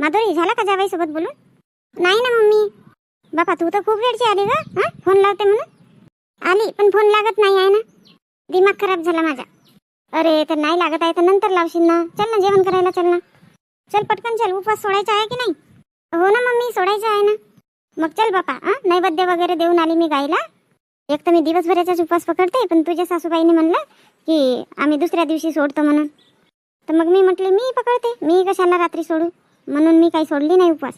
माधुरी झाला का जावाई सोबत बोलून? नाही ना मम्मी. बापा तू तर खूप वेळची आली ग हा? फोन लावते म्हणून. आली पण फोन लागत नाही आहे ना? दिमाग खराब झाला माझा. अरे तर नाही लागत आहे तर नंतर लावशील ना. चल ना जेवण करायला चल ना. चल पटकन चल उपवास सोडायचा आहे की नाही? हो ना मम्मी सोडायचं आहे ना. मग चल बापा हा? नैवेद्य वगैरे देऊन आली मी गाईला. एक तर मी दिवसभराचाच उपवास पकडते पण तुझ्या सासूबाईने म्हणलं की आम्ही दुसऱ्या दिवशी सोडतो म्हणून. तर मग मी म्हटले मी पकडते. मी कशाला रात्री सोडू? म्हणून मी काही सोडली नाही उपवास.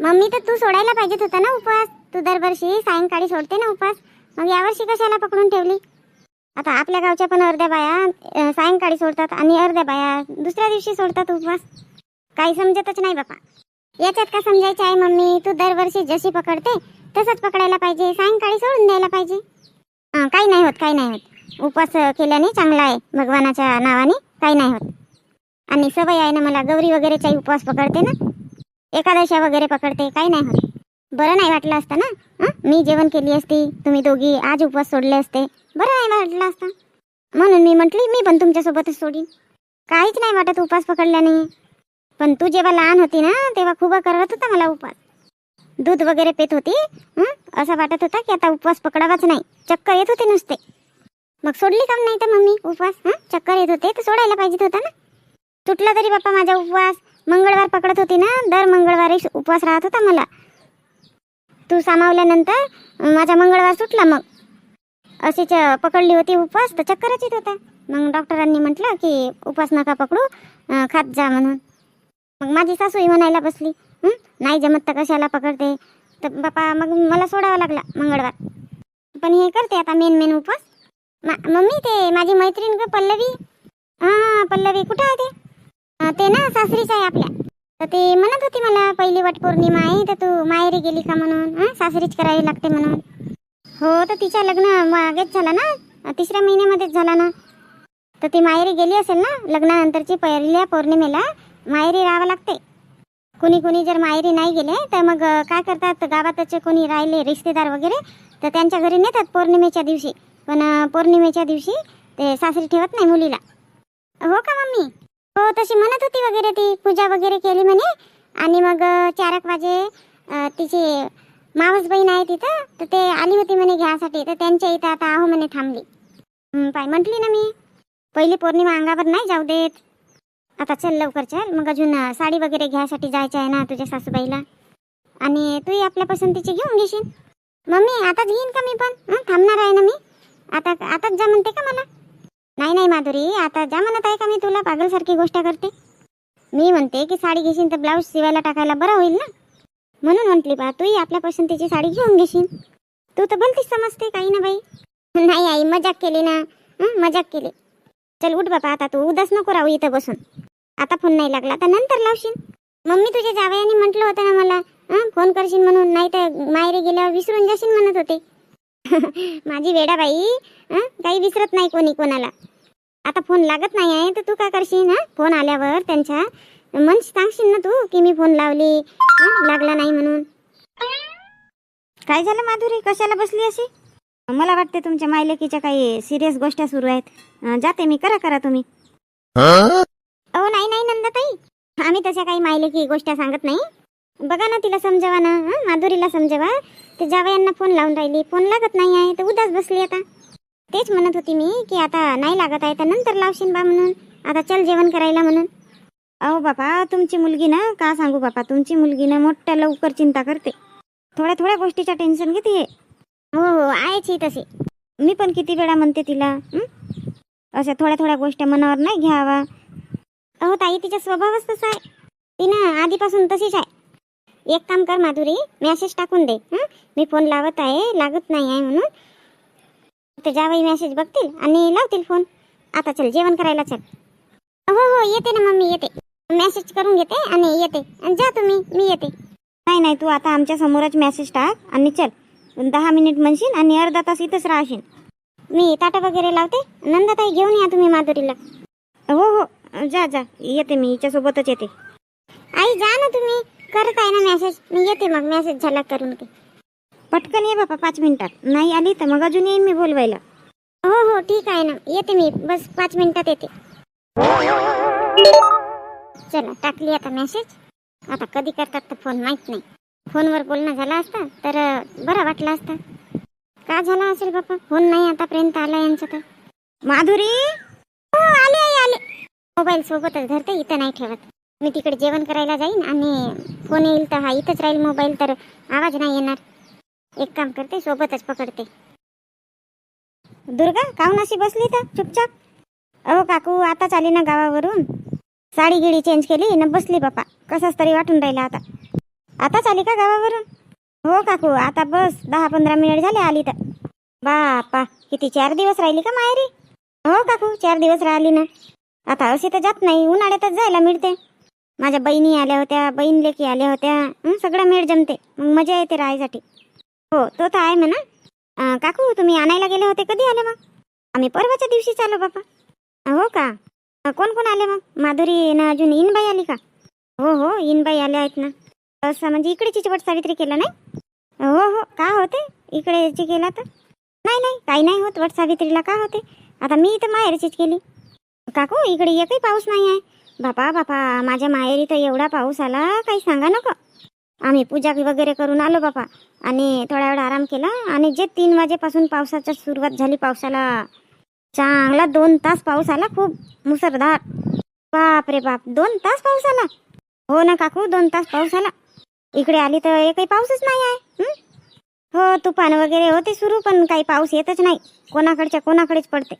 मम्मी तर तू सोडायला पाहिजेत होता ना उपवास? तू दरवर्षी सायंकाळी सोडते ना उपवास? मग यावर्षी कशाला पकडून ठेवली? आता आपल्या गावच्या पण अर्ध्या बाया सायंकाळी सोडतात आणि अर्ध्या बाया दुसऱ्या दिवशी सोडतात उपवास. काही समजतच नाही बापा. याच्यात का समजायचं आहे मम्मी? तू दरवर्षी जशी पकडते तसंच पकडायला पाहिजे. सायंकाळी सोडून द्यायला पाहिजे. काही नाही होत काही नाही होत. उपवास केल्याने चांगला आहे भगवानाच्या नावाने काही नाही होत. आणि सवय आहे ना मला गौरी वगैरेचाही उपवास पकडते ना. एकादशा वगैरे पकडते काही नाही होत. बरं नाही वाटलं असतं ना? हं? मी जेवण केली असती तुम्ही दोघी आज उपवास सोडले असते. बरं नाही वाटलं असतं. म्हणून मी म्हटली मी पण तुमच्यासोबतच सोडीन. काहीच नाही वाटत उपवास पकडल्याने. पण तू जेव्हा लहान होती ना तेव्हा खूप करत होता मला उपवास. दूध वगैरे पेत होती हं? असं वाटत होता की आता उपवास पकडावाच नाही. चक्कर येत होते नुसते. मग सोडली काम नाही तर मम्मी उपवास? हं? चक्कर येत होते तर सोडायला पाहिजेत होता ना. तुटला तरी बाप्पा माझा उपवास. मंगळवार पकडत होती ना? दर मंगळवारी उपवास राहत होता मला. तू सामावल्यानंतर माझा मंगळवार सुटला मग. अशीच पकडली होती उपवास तर चक्करच येत होता. मग डॉक्टरांनी म्हटलं की उपवास नका पकडू खात जा म्हणून. मग माझी सासूही म्हणायला बसली नाही जमत तर कशाला पकडते? तर बापा मग मला सोडावा लागला मंगळवार. पण हे करते आता मेन मेन उपवास. मम्मी ते माझी मैत्रीण ग पल्लवी. हां पल्लवी कुठं आहे ते? ते ना सासरीच आहे आपल्या. तर ते म्हणत होती मला पहिली वट पौर्णिमा आहे तर तू माहेरी गेली का म्हणून? हां सासरीच करावी लागते म्हणून. हो तर तिच्या लग्न मागेच झाला ना? तिसऱ्या महिन्यामध्येच झाला ना? तर ती माहेरी गेली असेल ना लग्नानंतरची पहिल्या पौर्णिमेला माहेरी राहावं लागते. कुणी कुणी जर माहेरी नाही गेले तर मग काय करतात? गावातच कोणी राहिले रिश्तेदार वगैरे तर त्यांच्या घरी नेतात पौर्णिमेच्या दिवशी. पण पौर्णिमेच्या दिवशी ते सासरी ठेवत नाही मुलीला. हो का मम्मी? हो तशी म्हणत होती वगैरे ती पूजा वगैरे केली म्हणे. आणि मग चार एक वाजे तिचे तिची मावस बहीण आहे तिथं तर ते आली होती म्हणे घ्यासाठी तर त्यांच्या इथं आता आहो म्हणे थांबली. पाय म्हटली ना मी पहिली पौर्णिमा अंगावर नाही जाऊ देत. आता चल लवकर चल मग अजून साडी वगैरे घ्यायसाठी जायचं आहे ना तुझ्या सासूबाईला. आणि तूही आपल्या पसंतीची घेऊन घेशील. मम्मी आताच घेईन का मी पण? थांबणार आहे ना मी? आता आताच जा म्हणते का मला? नाही नाही माधुरी आता जा म्हणत आहे का मी तुला पागलसारखी गोष्ट करते? मी म्हणते की साडी घेशील तर ब्लाऊज शिवायला टाकायला बरं होईल ना? म्हणून म्हटली बा तूही आपल्या पसंतीची साडी घेऊन घेशील तू तर भलतीच समजते काही ना बाई. नाही आई मजाक केली ना. मजाक केली. चल उठ बाबा आता तू उदास नको राहू इथं बसून. आता फोन नाही लागला तर नंतर लावशील मम्मी तुझ्या जावयाने म्हटलं होतं ना मला फोन करशील म्हणून नाही तर माहेरी गेल्यावर विसरून जाशील म्हणत होते. माझी वेडाबाई हं, काही विसरत नाही कोणी कोणाला. आता फोन लागत नाही आहे तर तू काय करशील हा? फोन आल्यावर त्यांच्या मन सांगशील ना तू की मी फोन लावली हं, लागला नाही म्हणून. काय झालं माधुरी? कशाला बसली अशी? मला वाटते तुमच्या मायलेकीच्या काही सिरियस गोष्टी सुरू आहेत. जाते मी. करा करा तुम्ही. अहो नाही नाही नंदाताई. आम्ही तशा काही मायलेकी गोष्टी सांगत नाही. बघा ना तिला समजवा ना हं, माधुरीला समजवा. ते जावयांना फोन लावून राहिली. फोन लागत नाही आहे तर उदास बसली आता. तेच म्हणत होती मी की आता नाही लागत आहे तर नंतर लावशील बा म्हणून. आता चल जेवण करायला म्हणून. अहो बापा तुमची मुलगी ना का सांगू बापा? तुमची मुलगी ना मोठ्या लवकर चिंता करते. थोड्या थोड्या गोष्टीचा टेन्शन घेते हे. हो हो आहेच ही तशी. मी पण किती वेळा म्हणते तिला हं? अशा थोड्या थोड्या गोष्टी मनावर नाही घ्यावा. अहो ताई तिचा स्वभावच तसा आहे. ती ना आधीपासून तशीच आहे. एक काम कर माधुरी मेसेज टाकून दे हं? मी फोन लावत आहे लागत नाही आहे म्हणून. ते जावई मेसेज बघतील आणि लावतील फोन आता चल जेवण करायला चल. हो हो येते ना मम्मी येते. मेसेज करून घेते आणि येते. आणि जा तुम्ही मी येते. नाही नाही तू आता आमच्या समोरच मेसेज टाक आणि चल. दहा मिनिट म्हणशील आणि अर्धा तास इथंच राहशील. मी ताटा वगैरे लावते. नंदाताई घेऊन या तुम्ही माधुरीला. हो हो जा जा येते मी हिच्यासोबतच येते. आई जा ना तुम्ही. करत आहे ना मेसेज मी येते मग मेसेज झाला करून ते. पटकन ये बापा पाच मिनिटात. नाही आली तर मग अजून येईन मी बोलवायला. हो हो ठीक आहे ना. येते मी. बस पाच मिनिटात येते. चला टाकली आता मेसेज आता कधी करतात तर फोन माहीत नाही. फोनवर बोलणं झालं असतं तर बरं वाटलं असतं. का झाला असेल बापा? फोन नाही आतापर्यंत आला यांचा तर. माधुरी? हो आले आले मोबाईल सोबतच धरते इथं नाही ठेवत. मी तिकडे जेवण करायला जाईन आणि फोन येईल तर हा इथंच राहील मोबाईल तर आवाज नाही येणार. एक काम करते सोबतच पकडते. दुर्गा काहून अशी बसली तर चुपचाप. अहो काकू आताच आली ना गावावरून. साडी गिडी चेंज केली ना बसली बापा. कसाच तरी वाटून राहिला आता. आताच आली का गावावरून? हो काकू आता बस. दहा पंधरा मिनिट झाले आली तर. बापा किती चार दिवस राहिली का माहेरी? हो काकू चार दिवस राहिली ना. आता अशी तर जात नाही उन्हाळ्यातच जायला मिळते. माझ्या बहिणी आल्या होत्या बहीण लेकी आल्या होत्या. सगळं मेळ जमते. मग मजा येते राहायसाठी. हो तो तर आहे म्हणा. काकू तुम्ही आणायला गेले होते कधी आले मग? आम्ही परवाच्या दिवशीच आलो बापा. हो का? कोण कोण आले मग? माधुरी ना अजून? इनबाई आली का? हो हो इनबाई आल्या आहेत ना. असं म्हणजे इकडे चिचवट सावित्री केलं नाही? हो हो का होते? इकडे केला तर? नाही नाही काही नाही होत. वट सावित्रीला का होते? आता मी इथं माहेरचीच केली. काकू इकडे एकही पाऊस नाही आहे. बापा बापा माझ्या माहेरी तर एवढा पाऊस आला काही सांगा नको. आम्ही पूजा वगैरे करून आलो बापा. आणि थोडा वेळ आराम केला आणि जे तीन वाजेपासून पावसाची सुरुवात झाली पावसाला चांगला दोन तास पाऊस आला खूप मुसळधार. बाप रे बाप दोन तास पाऊस आला? हो ना काकू दोन तास पाऊस आला. इकडे आली तर एकही पाऊसच नाही आहे हो तुफान वगैरे होते सुरू पण काही पाऊस येतच नाही. कोणाकडच्या कोणाकडेच पडते.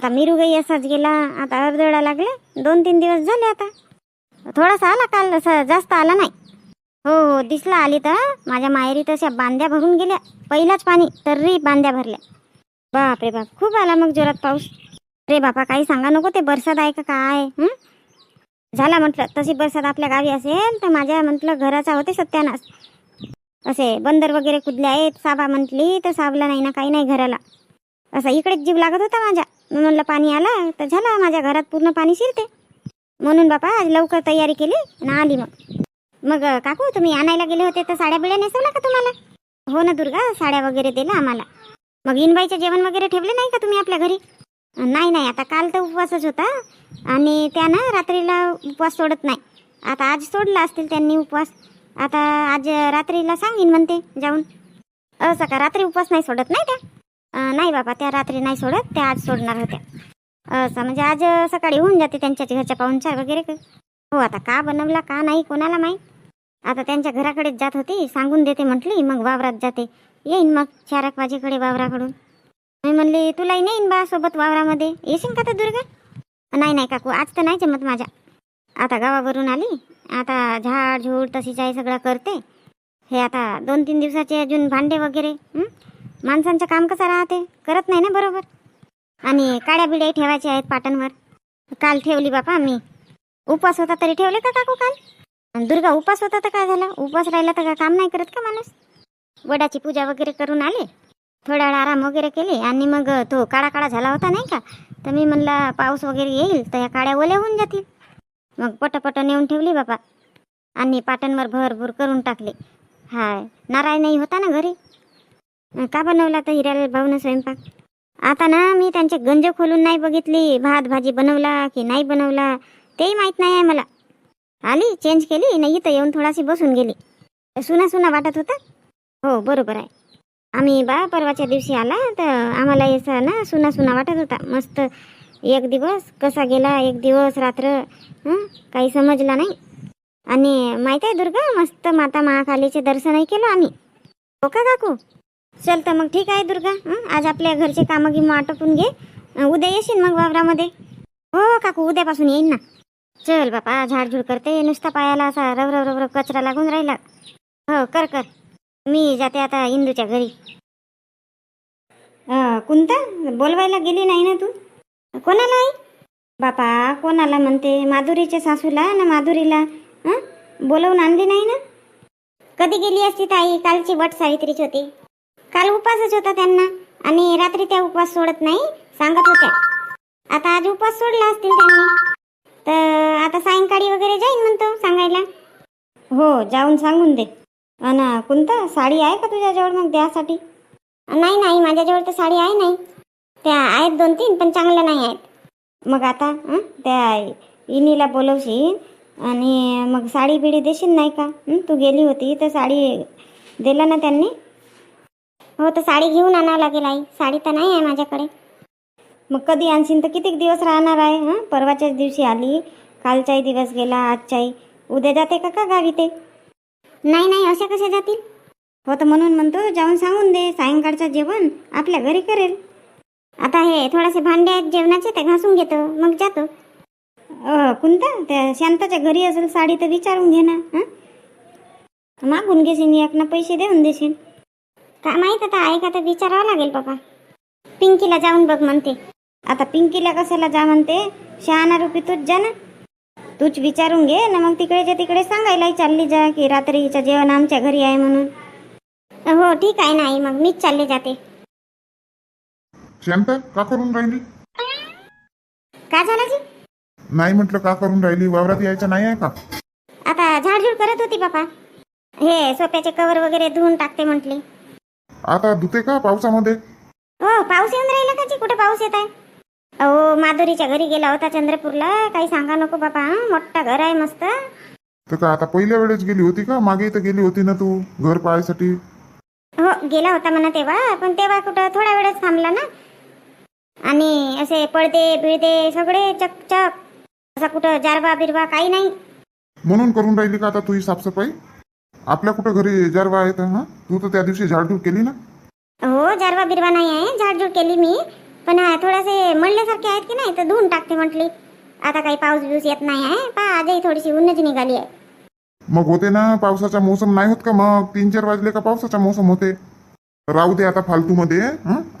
आता मिरुगाई असाच गेला. आता अर्धवेळा लागले. दोन तीन दिवस झाले आता. थोडासा आला काल असं जास्त आला नाही. हो हो दिसला आली तर. माझ्या माहेरी तशा बांध्या भरून गेल्या. पहिलाच पाणी तर्री बांध्या भरल्या. बाप रे बाप खूप आला मग जोरात पाऊस. रे बापा काही सांगा नको ते. बरसात आहे का काय? झाला म्हटलं तशी बरसात आपल्या गावी असेल तर माझ्या म्हटलं घराचा होते सत्यानाश. असे बंदर वगैरे कुदले आहेत साबा म्हटली तर साबला नाही ना काही नाही घराला. असा इकडेच जीव लागत होता माझ्या. मी म्हणलं पाणी आला तर झाला माझ्या घरात पूर्ण पाणी शिरते. म्हणून बापा आज लवकर तयारी केली आणि आली मग. मग काकू तुम्ही आणायला गेले होते तर साड्या बिड्या नेसवल्या का तुम्हाला? हो ना दुर्गा साड्या वगैरे दिल्या आम्हाला. मग इनबाईचं जेवण वगैरे ठेवले नाही का तुम्ही आपल्या घरी? नाही नाही आता काल तर उपवासच होता आणि त्यानं रात्रीला उपवास सोडत नाही. आता आज सोडला असतील त्यांनी उपवास. आता आज रात्रीला सांगीन म्हणते जाऊन. असं का रात्री उपवास नाही सोडत नाही त्या? नाही बाबा त्या रात्री नाही सोडत त्या आज सोडणार होत्या. असं म्हणजे आज सकाळी होऊन जाते त्यांच्या घरच्या पाहुणचार वगैरे. हो आता का बनवला का नाही कोणाला माहीत? आता त्यांच्या घराकडेच जात होती सांगून देते म्हटली मग वावरात जाते. येईन मग चार एक वाजेकडे वावराकडून. मी म्हणली तुलाही नेईन बा सोबत वावरामध्ये? येशील का तर दुर्गा? नाही नाही काकू आज तर नाही जमत माझ्या. आता गावावरून आली आता झाड झूड तशीच आहे सगळं करते. हे आता दोन तीन दिवसाचे अजून भांडे वगैरे माणसांचं काम कसं राहते? करत नाही ना बरोबर? आणि काड्या बिड्याही ठेवायच्या आहेत पाटणवर. काल ठेवली बापा मी उपवास होता तरी ठेवले का काकू काल? दुर्गा उपवास होता तर काय झालं? उपवास राहिला तर का काम नाही करत का माणूस? वडाची पूजा वगैरे करून आले. थोडा वेळ आराम वगैरे केले. आणि मग तो काळा काळा झाला होता नाही का? तर मी म्हणला पाऊस वगैरे येईल तर या काड्या ओल्या होऊन जातील. मग पटपट नेऊन ठेवली बापा. आणि पाटणवर भरभूर करून टाकले. हाय नारायणही होता ना घरी? का बनवला तर हिरालाल भाऊनं स्वयंपाक? आता ना मी त्यांचे गंज खोलून नाही बघितली. भात भाजी बनवला की नाही बनवला तेही माहीत नाही आहे मला. आली चेंज केली नाही इथं येऊन थोडाशी बसून गेली. सुना सुना वाटत होता. हो बरोबर आहे. आम्ही बा परवाच्या दिवशी आला तर आम्हाला असं ना सुना सुना वाटत होता. मस्त एक दिवस कसा गेला एक दिवस रात्र काही समजला नाही. आणि माहीत आहे दुर्गा मस्त माता महाकालीचे दर्शनही केलं आम्ही. हो का काकू? चल तर मग ठीक आहे दुर्गा. आज आपल्या घरचे कामं गिमं आटोपून घे. उद्या येशील मग वावरामध्ये. हो काकू उद्यापासून येईन ना. चल बापा झाडझूड करते. नुसता पायाला असा रव रव रव कचरा लागून राहिला. हो कर कर. मी जाते आता इंदूच्या घरी. कोणता बोलवायला गेली नाही ना तू? कोणाला आई? बापा कोणाला म्हणते? माधुरीच्या सासूला ना माधुरीला? बोलवून आणली नाही ना? कधी गेली असती ताई? कालची वट सावित्रीच होती. काल उपवासच होता त्यांना. आणि रात्री त्या उपवास सोडत नाही सांगत होत्या. आता आज उपवास सोडला असतील त्यांनी. तर आता सायंकाळी वगैरे जाईन म्हणतो सांगायला. हो जाऊन सांगून दे. अन कोणतं साडी आहे का तुझ्याजवळ मग द्यासाठी? नाही नाही माझ्याजवळ तर साडी आहे नाही. त्या आहेत दोन तीन पण चांगल्या नाही आहेत. मग आता त्या इनीला बोलवशील आणि मग साडी बिडी देशील नाही का? तू गेली होती तर साडी दिला ना त्यांनी? हो तर साडी घेऊन आणावं लागेल आई. साडी तर नाही आहे माझ्याकडे. मग कधी आणशील तर कितीक दिवस राहणार आहे हां? परवाच्याच दिवशी आली कालचाही दिवस गेला आजचाही. उद्या जाते का का गावी ते? नाही नाही अशा कशा जातील? हो तर म्हणून म्हणतो जाऊन सांगून दे सायंकाळचं जेवण आपल्या घरी करेल. आता हे थोडेसे भांडे आहेत जेवणाचे ते घासून घेतो मग जातो. कोणता त्या शांताच्या घरी असेल साडी तर विचारून घे ना हां? मागून घेशील एकना पैसे देऊन देशील. का माहीत आता आहे का तर विचारावं लागेल बाबा. पिंकीला जाऊन बघ म्हणते. आता पिंकीला कशाला जा म्हणते? शहाणा रुपी तूच जा ना. तूच विचारून घे ना मग तिकडेच्या तिकडे सांगायलाही चालली जा की रात्रीचं जेवण आमच्या घरी आहे म्हणून. हो ठीक आहे ना आई मग मीच चालले जाते. शांत का करून राहिली? का झालं जी? नाही म्हटलं का करून राहिली? वावरात यायचं नाही आहे का? आता झाडझूड करत होती बापा हे सोप्याचे कवर वगैरे धुवून टाकते म्हटली. आता धुते का पावसामध्ये? हो पाऊस येऊन राहिला का? जी कुठे पाऊस येत आहे? अहो माधुरीच्या घरी गेला होता चंद्रपूरला. काही सांगा नको बाबा हं? मोठं घर आहे मस्त. तर का आता पहिल्या वेळेस गेली होती का? मागे तर गेली होती ना तू घर पाहायसाठी? हो गेला होता म्हणा तेव्हा पण तेव्हा कुठं थोड्या वेळच थांबला ना. आणि असे पडदे बिळदे सगळे चकचक असा कुठं जारबा बिरबा काही नाही. म्हणून करून राहिली का आता तुझी साफसफाई? आपल्या कुठं घरी जारवा आहेत हा? तू तर त्या दिवशी झाडझूड केली ना? हो जारबा बिरबा नाही आहे. झाडझूड केली मी. पण थोडेसे मळल्यासारखे आहेत की नाही तर धुवून टाकते म्हटली. आता काही पाऊस बिऊस येत नाही आहे. पा आजही थोडीशी उन्नच निघाली आहे. मग होते ना पावसाचा मोसम नाही होत का मग? तीन चार वाजले का पावसाचा मोसम होते? राहू दे आता फालतूमध्ये?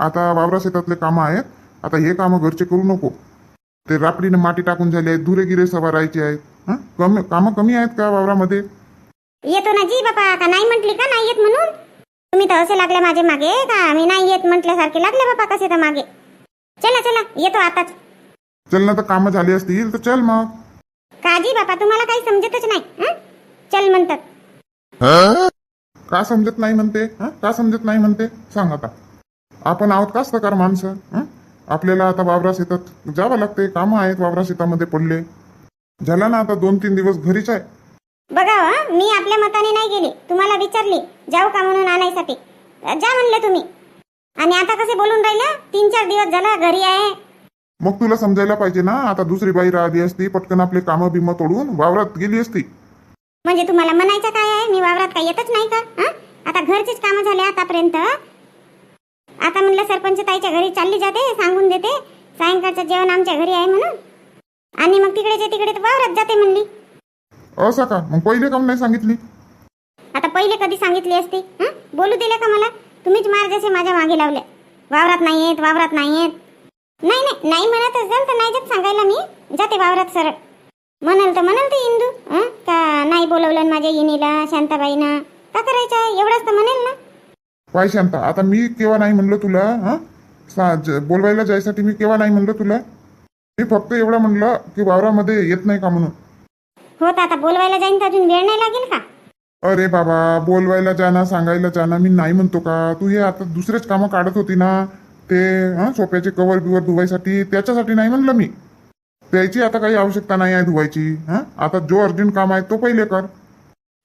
आता वावरा शेतातले कामं आहेत. आता हे कामं घरचे करू नको. ते रापडीनं माती टाकून झाले आहेत धुरे गिरे सवारायचे आहेत. हं? कमी कामं कमी आहेत का वावरामध्ये? येतो ना जी बापा का नाही म्हटली का? नाही येत म्हणून? तुम्ही तर असे लागले माझे मागे का मी नाही येत म्हटल्यासारखे लागले बापा कसे तर मागे. चला चला येतो आताच. चल ना तर कामं झाली असतील तर चल मग. काजी बापा तुम्हाला काही समजतच नाही हं? चल म्हणतात. का समजत नाही म्हणते हं? का समजत नाही म्हणते? सांग आता. आपण आहोत कास्तकार माणसं हं? आपल्याला आता वावरा शेतात जावं लागते कामं आहेत वावरा शेतामध्ये पडले. झाला ना आता दोन तीन दिवस घरीच आहे. बघा हं, मी आपल्या मताने नाही गेली. तुम्हाला विचारली जाऊ का म्हणून आणायसाठी? जा म्हणले तुम्ही. आणि आता कसे बोलून राहिल्या तीन चार दिवस झाला घरी आहे. मग तुला समजायला पाहिजे ना? आता दुसरी बाई राहिली असती पटकन आपले कामं बिमं तोडून वावरात गेली असती. म्हणजे तुम्हाला म्हणायचं काय आहे? मी वावरात काही येतच नाही का? हं? आता घरचेच कामं झाले आतापर्यंत. आता म्हणलं सरपंच ताईच्या घरी चालली जाते सांगून देते. सायंकाळचं जेवण आमच्या घरी आहे म्हणून. आणि मग तिकडेच्या तिकडे तर वावरात जाते म्हणली. असं का? मग पहिले काम नाही सांगितली? आता पहिले कधी सांगितली असती? हं? बोलू दिले का मला? तुम्हीच मार जसे माझ्या मागे लावले. वावरात नाही येत वावरात नाही येत. नाही नाही नाही म्हणत असेल तर नाही जात सांगायला मी. जाते वावरात सरळ. म्हणाल तर म्हणाल ते इंदू. हं? का नाही बोलवलं ना माझ्या इनीला शांताबाईनं? का करायचं आहे? एवढंच तर म्हणेल ना. पाय शांता आता मी केव्हा नाही म्हणलं तुला? हा? सा- ज- बोलवायला जायसाठी मी केव्हा नाही म्हणलं तुला? मी फक्त एवढं म्हणलं की वावरामध्ये येत नाही का म्हणून? हो तर आता बोलवायला जाईन तर अजून वेळ नाही लागेल का? अरे बाबा बोलवायला जाणं सांगायला जाणं मी नाही म्हणतो का? तू हे आता दुसरेच कामं काढत होती ना ते हा सोप्याचे कवर बिवर धुवायसाठी त्याच्यासाठी नाही म्हणलं मी. त्याची आता काही आवश्यकता नाही आहे धुवायची हा? आता जो अर्जंट काम आहे तो पहिले कर.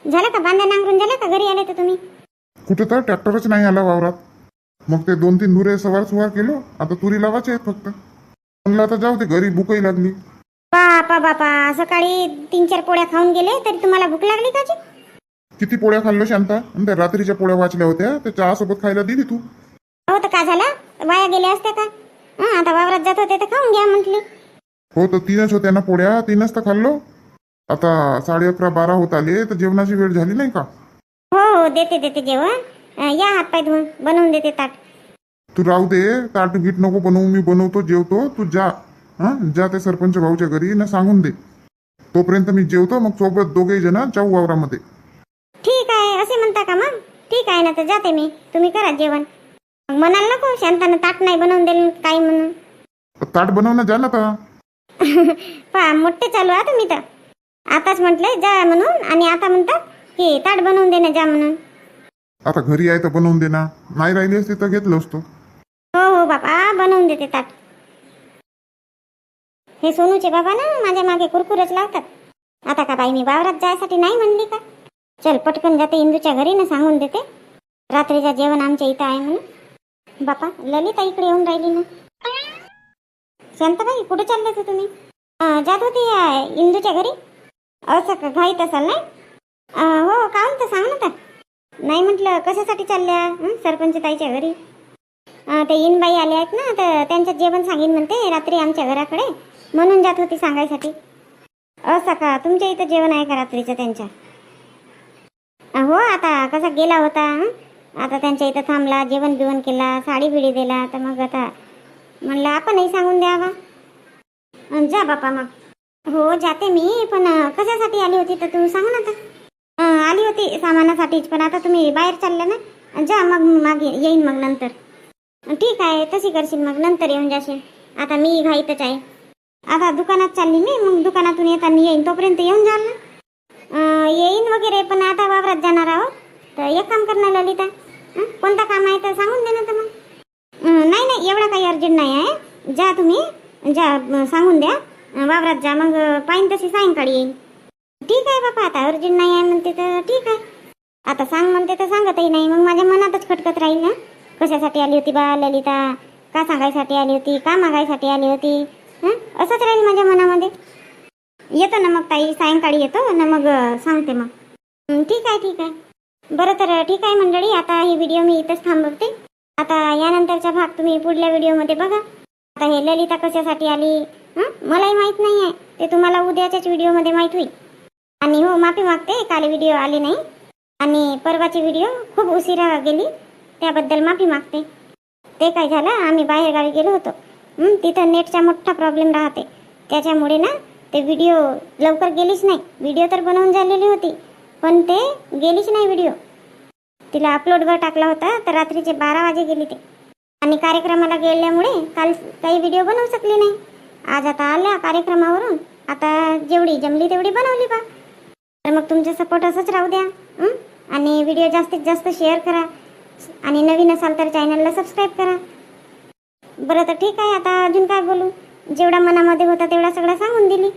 झालं का? बांधा नांगरून झालं का? घरी आले तर तुम्ही? कुठं तर ट्रॅक्टरच नाही आला वावरात. मग ते दोन तीन धुरे सवार सुवार केलो आता तुरी लावायचे आहेत फक्त. म्हणलं आता जाऊ ते घरी भूकही लागली. बापा बापा सकाळी तीन चार पोळ्या खाऊन गेले तरी तुम्हाला भूक लागली का जी किती पोळ्या खाल्लो शांता? आणि त्या रात्रीच्या पोळ्या वाचल्या होत्या त्या चहासोबत खायला दिली तू. हो तर का झालं? वाया गेले असते का? हं, आता वावरात जात होते तर खाऊन घ्या म्हटली. हो तर तीनच होत्या ना पोळ्या तीनच तर खाल्लो. आता साडे अकरा बारा होत आले तर जेवणाची वेळ झाली नाही का? हो हो देते देते जेवण. अं, या हातपाय धुवून बनवून देते ताट. तू राहू दे ताट गीट नको बनवू मी बनवतो जेवतो तू जा. हा? जा ते सरपंच भाऊच्या घरी ना सांगून दे. तोपर्यंत मी जेवतो मग सोबत दोघेही जण जाऊ वावरामध्ये. ठीक आहे असे म्हणता का मग? ठीक आहे ना तर जाते मी. तुम्ही करा जेवण. मग म्हणाल नको शांतानं ताट नाही बनवून दिलं काय म्हणून. ताट बनव ना जा ना आता पहा मोठे चालू आहे तुम्ही तर. आताच म्हटले जा म्हणून आणि आता म्हणतात की ताट बनवून देणं जा म्हणून. आता घरी आहे तर बनवून दे ना नाही राहिली असती तर घेतलं असतो. हो हो बाबा बनवून देते ताट. हे सोनूचे बाबा ना माझ्या मागे कुरकुरच लावतात. आता का बाई मी वावरात जायसाठी नाही म्हणली का? चल पटकन जाते इंदूच्या घरी ना सांगून देते. रात्रीचं जेवण आमच्या इथं आहे म्हणून. बापा ललिता इकडे येऊन राहिली ना. शांताबाई कुठे चालले होते तुम्ही? जात होते इंदूच्या घरी? असं का घाईत असाल नाही? हो का हो म्हणतं सांग ना नाही म्हटलं कशासाठी चालल्या सरपंच ताईच्या घरी? ते इनबाई आले आहेत ना तर त्यांच्यात जेवण सांगेन म्हणते रात्री आमच्या घराकडे. म्हणून जात होती सांगायसाठी. असं का? तुमच्या इथं जेवण आहे का रात्रीचं त्यांच्या? हो आता कसा गेला होता आता त्यांच्या इथं थांबला जेवण बिवण केला साडी बिडी दिला तर मग आता म्हणलं आपणही सांगून द्यावा. जा बापा मग. हो जाते मी पण कशासाठी आली होती तर तू सांग ना आता. आली होती सामानासाठीच पण आता तुम्ही बाहेर चालले ना. जा मग मागे येईन मग नंतर. ठीक आहे तशी करशील मग नंतर येऊन जाशील. आता मी घाईतच आहे. आता दुकानात चालली मी मग दुकानातून येताना येईन. तोपर्यंत येऊन जाल ना. येईन वगैरे पण आता वावरात जाणार आहो तर एक काम करणार ललिता. कोणता कोणतं काम आहे तर सांगून दे ना तर मग. नाही नाही एवढा काही अर्जंट नाही आहे. जा तुम्ही जा सांगून द्या. वावरात जा मग पाहिन तशी सायंकाळी येईन. ठीक आहे बापा आता अर्जंट नाही आहे म्हणते तर ठीक आहे. आता सांग म्हणते तर सांगतही नाही. मग माझ्या मनातच खटकत राहील ना. कशासाठी आली होती बा ललिता? का सांगायसाठी आली होती? का मागायसाठी आली होती? हं? असंच राहील माझ्या मनामध्ये? येतो ना मग ताई सायंकाळी येतो. ना मग सांगते मग. ठीक आहे ठीक आहे. बरं तर ठीक आहे मंडळी आता ही व्हिडिओ मी इथंच थांबवते. आता यानंतरचा भाग तुम्ही पुढल्या व्हिडिओमध्ये बघा. आता हे ललिता कशासाठी आली? मलाही माहीत नाही आहे. ते तुम्हाला उद्याच्याच व्हिडिओमध्ये माहीत होईल. आणि हो माफी मागते काल व्हिडिओ आले नाही. आणि परवाची व्हिडिओ खूप उशिरा गेली. त्याबद्दल माफी मागते. ते काय झालं? आम्ही बाहेरगावी गेलो होतो. तिथं नेटचा मोठा प्रॉब्लेम राहते. त्याच्यामुळे ना ते व्हिडिओ लवकर गेलीच नाही. व्हिडिओ तर बनवून झालेली होती पण ते गेलीच नाही व्हिडिओ तिला अपलोडवर टाकला होता तर रात्रीचे बारा वाजे गेली ते. आणि कार्यक्रमाला गेल्यामुळे काल काही व्हिडिओ बनवू शकली नाही. आज आता आल्या कार्यक्रमावरून. आता जेवढी जमली तेवढी बनवली बा. तर मग तुमचा सपोर्ट असंच राहू द्या. आणि व्हिडिओ जास्तीत जास्त शेअर करा. आणि नवीन असाल तर चॅनलला सबस्क्राईब करा. बरं तर ठीक आहे. आता अजून काय बोलू? जेवढा मनामध्ये होता तेवढा सगळा सांगून दिली.